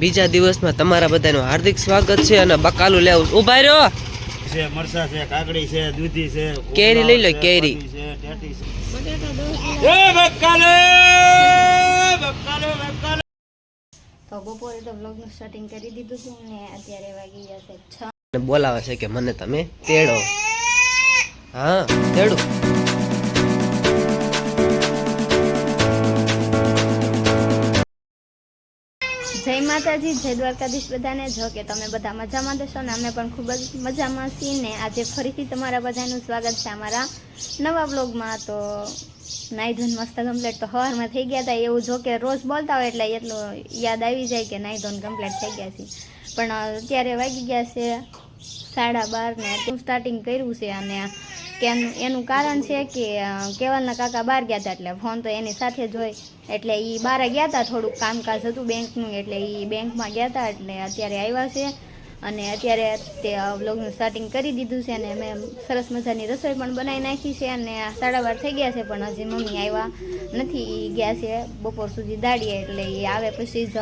બીજા દિવસમાં તમારા બધાનું હાર્દિક સ્વાગત છે અને બકાલું લેવું ઊભા રહ્યો છે મરસા છે કાકડી છે દૂધી છે કેરી લઈ લો, કેરી. છે ટેટી છે. એ બકાલે બકાલે બકાલે. તો બપોરે તો બ્લોગનું સ્ટાર્ટિંગ કરી દીધું હતું ને અત્યારે વાગી ગયા છે છ. અને બોલાવે છે કે મને તમે તેડો. હા તેડું. માતાજી, જય દ્વારકાધીશ બધાને. જો કે તમે બધા મજામાં દેશો ને, અમે પણ ખૂબ જ મજામાં છીએ ને. આજે ફરીથી તમારા બધાનું સ્વાગત છે અમારા નવા બ્લોગમાં તો નાઈ ધોન મસ્ત કમ્પ્લીટ તો સવારમાં થઈ ગયા હતા એવું જો કે રોજ બોલતા હોય એટલે એટલું યાદ આવી જાય કે નાઈ ધોન કમ્પ્લીટ થઈ ગયા છે પણ અત્યારે વાગી ગયા છે સાડા બાર ને. સ્ટાર્ટિંગ કર્યું છે અને કે એનું કારણ છે કે કેવલના કાકા બહાર ગયા હતા એટલે ફોન તો એની સાથે જ હોય. એટલે એ બહાર ગયા હતા થોડુંક કામકાજ હતું બેંકનું, એટલે એ બેંકમાં ગયા હતા એટલે અત્યારે આવ્યા છે. અને અત્યારે તે વ્લોગનું સ્ટાર્ટિંગ કરી દીધું છે અને મેં સરસ મજાની રસોઈ પણ બનાવી નાખી છે અને સાડા બાર થઈ ગયા છે, પણ હજી મમ્મી આવ્યા નથી. ગયા છે બપોર સુધી દાડીએ એટલે એ આવે પછી જ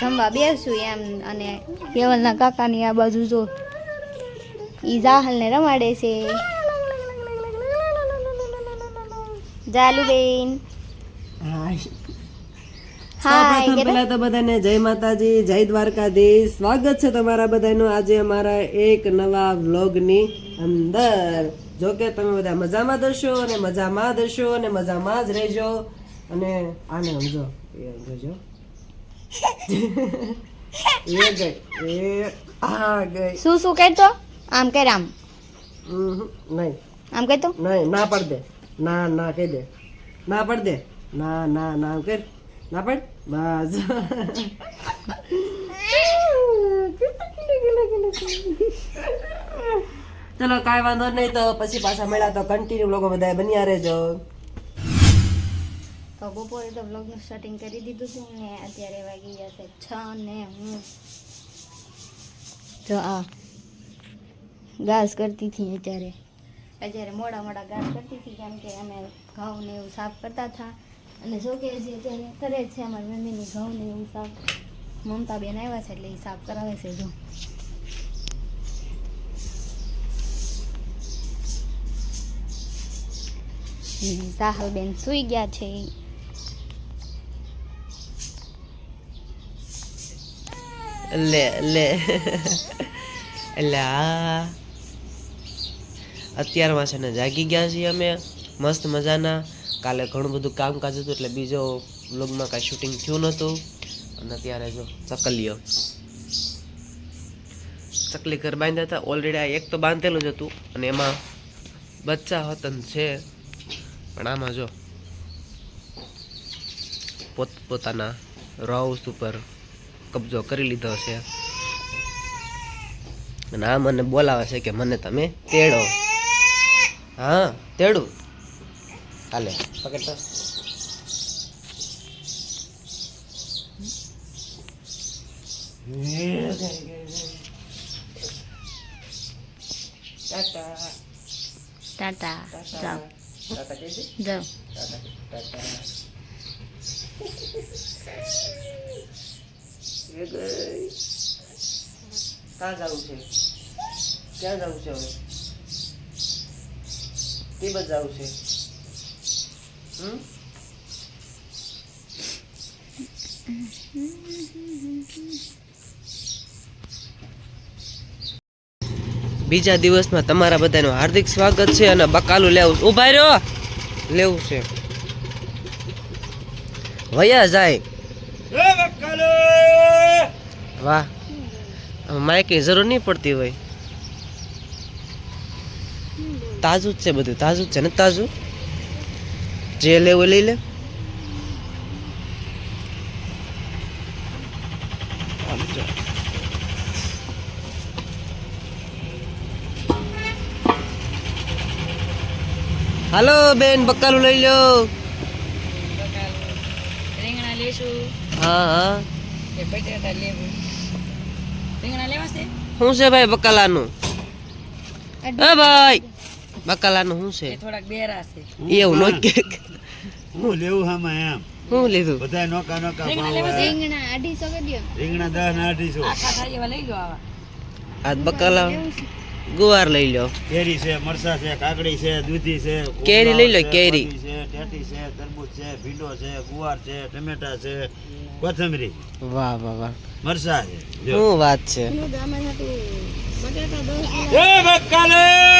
જમવા બેસું એમ. અને કેવલના કાકાની આ બાજુ જો ઈ જાહલને રમાડે છે. જાલુબેન. સૌપ્રથમ પહેલા તો બધાને જય માતાજી જય દ્વારકાધીશ. સ્વાગત છે તમારા બધાનું આજે અમારા એક નવા વ્લોગની અંદર. જો કે તમે બધા મજામાં દર્શો અને મજામાં દર્શો અને મજામાં જ રહેજો. અને આને સમજો. એ સમજો એ ગઈ. એ આ ગઈ. શું શું કહેતો? આમ કે રામ. નહીં. આમ કહેતો? નહીં ના પડ દે. ના ના, કહી દે. ના પડ દે. ના ના ના કર. ના પડ. બસ. ચલો, કાંઈ વાંધો નહીં તો પછી પાછા મળ્યા તો કન્ટિન્યુ લોકો બધા બન્યા રહેજો. તો બપોરે તો બ્લોગનું સ્ટાર્ટિંગ કરી દીધું હતું ને, અત્યારે વાગી ગયા છે છ ને હું. જો આ ઘાસ કરતી હતી અત્યારે. અત્યારે મોડા મોડા ગાઢ કરતી હતી કેમ કે અમે ઘઉં ને એવું સાફ કરતા હતા. અને જો કે અત્યારે કરે છે અમારી મમ્મીની ઘઉં એવું સાફ. મમતા બેન આવ્યા છે એટલે એ સાફ કરાવે છે જો. સાહલ બેન સુઈ ગયા છે. લે. લે, આ. અત્યારમાં છે ને જાગી ગયા છીએ અમે. મસ્ત મજાના. કાલે ઘણું બધું કામકાજ હતું એટલે બીજો વ્લોગમાં કાંઈ શૂટિંગ થયું નહોતું. અને અત્યારે જો ચકલીઓ. ચકલી ઘર બાંધ્યા હતા. ઓલરેડી આ એક તો બાંધેલું જ હતું. અને એમાં બચ્ચા હતન છે. પણ આમાં જો પોત પોતાના રાઉસ ઉપર કબજો કરી લીધો છે. અને આ મને બોલાવે છે કે મને તમે તેડો. હા તેડું. હાલે. પકડ તો ટાટા ટાટા જાઓ. ટાટા જાઓ ક્યાં જવું છે? ક્યાં જવું છે હવે? તિબત જવું છે બીજા દિવસમાં તમારા બધાનું હાર્દિક સ્વાગત છે અને બકાલું લેવું ઊભા રહ્યો લેવું છે. વયા જાય. વાહ. માયકી જરૂર નહીં પડતી હોય. તાજું જ છે બધું તાજું જ છે ને તાજું? જે લેવું લઈ લે. હાલો બેન બકાલું લઈ લો રીંગણા લેશું. હા હા. કે બટેટા લેવું. રીંગણા લેવા શું છે ભાઈ બકાલાનું? હા ભાઈ બકાલાનું શું છે? થોડાક બેરા છે. એવું નો કે. હું લેવું આમાં એમ. હું લીધું? બધા નોકા નોકા. રીંગણા અઢીસો કરી રીંગણા દસ ને આવા. આ બકાલા ગુવાર લઈ લો. કેરી છે મરસા છે કાકડી છે દૂધી છે કેરી લઈ લો, કેરી. છે ટેટી છે તરબૂચ છે ભીંડો છે ગુવાર છે ટમેટા છે કોથમરી. વાહ વાહ વાહ. મરસા છે. શું વાત છે? એ બકાલો!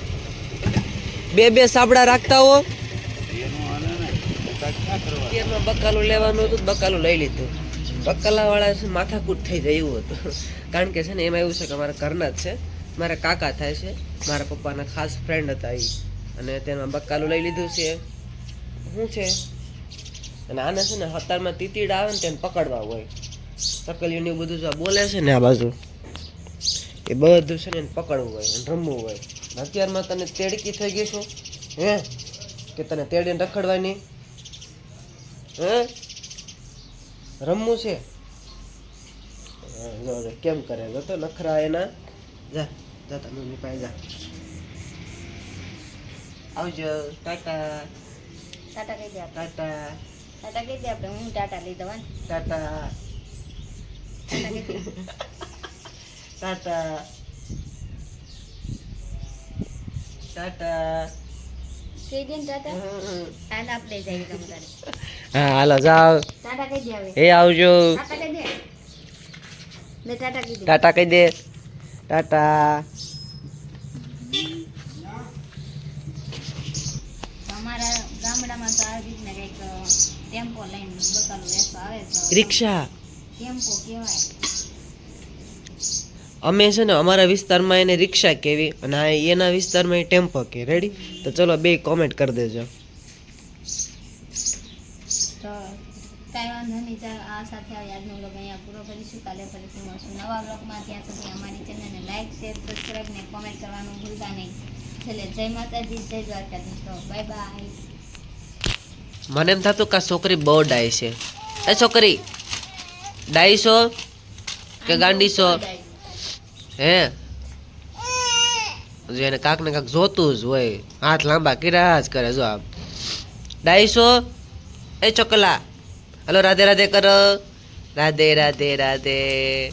બે બે સાબડા રાખતા હો. એમાં ને બકાલું લેવાનું હતું બકાલું લઈ લીધું. બકાલા વાળા છે માથાકૂટ થઈ જાય એવું હતું. કારણ કે છે ને એમાં એવું છે કે મારા ઘરના જ છે. મારા કાકા થાય છે. મારા પપ્પાના ખાસ ફ્રેન્ડ હતા એ અને તેમાં બકાલું લઈ લીધું છે. શું છે? અને આને છે ને હતારમાં તીતીડ આવે ને તેને પકડવા હોય. સકલિયું એવું બધું બોલે છે ને આ બાજુ. એ બધું છે ને પકડવું હોય રમવું હોય. અત્યારમાં તને તેડકી થઈ ગઈ છું? હે? કે તને તેડીને રખડવાની? હે? રમવું છે? કેમ કરે? જો તો નખરા એના. જા જા તમે મમ્મી પાસે જા. આવજો ટાટા. ટાટા કહી દે ટાટા. ટાટા કહી દે આપણે હું ટાટા લઈ દવા ટાટા. ટાટા. ટાટા ટાટા કહી દે ટાટા હાલ આપણે જઈએ તમે તારે. હા હાલો જાઓ. ટાટા કહી દે હવે. એ આવજો. ટાટા કહી દે. ટાટા કહી દે ટાટા કહી દે. ટાટા અમારા ગામડામાં તો આવી રીતના કંઈક ટેમ્પો લઈને બકાલું આવે રિક્ષા. ટેમ્પો કહેવાય. અમે છે ને અમારા વિસ્તારમાં એને રિક્ષા કહેવી અને આ એના વિસ્તારમાં એ ટેમ્પો કે રેડી તો ચલો બે કોમેન્ટ કરી દેજો. તો કાંઈ વાંધો નહીં ચાલ આ સાથે આજનો વ્લોગ અહીંયા પૂરો કરીશું. કાલે ફરીથી મળશું નવા વ્લોગમાં ત્યાં સુધી અમારી ચેનલને લાઈક શેર સબસ્ક્રાઈબ ને કોમેન્ટ કરવાનું ભૂલતા નહીં. છેલ્લે જય માતાજી જય દ્વારકાધીશ. તો બાય બાય મને એમ થતું કે આ છોકરી બહુ ડાય છે. એ છોકરી ડાયશો કે ગાંડી છો. હે? જો એને કાંક ને કાંક જોતું જ હોય. હાથ લાંબા કર્યા જ કરે, જો આમ. ડાઈસો, એ ચોકલા. હલો, રાધે રાધે કરો. રાધે રાધે રાધે.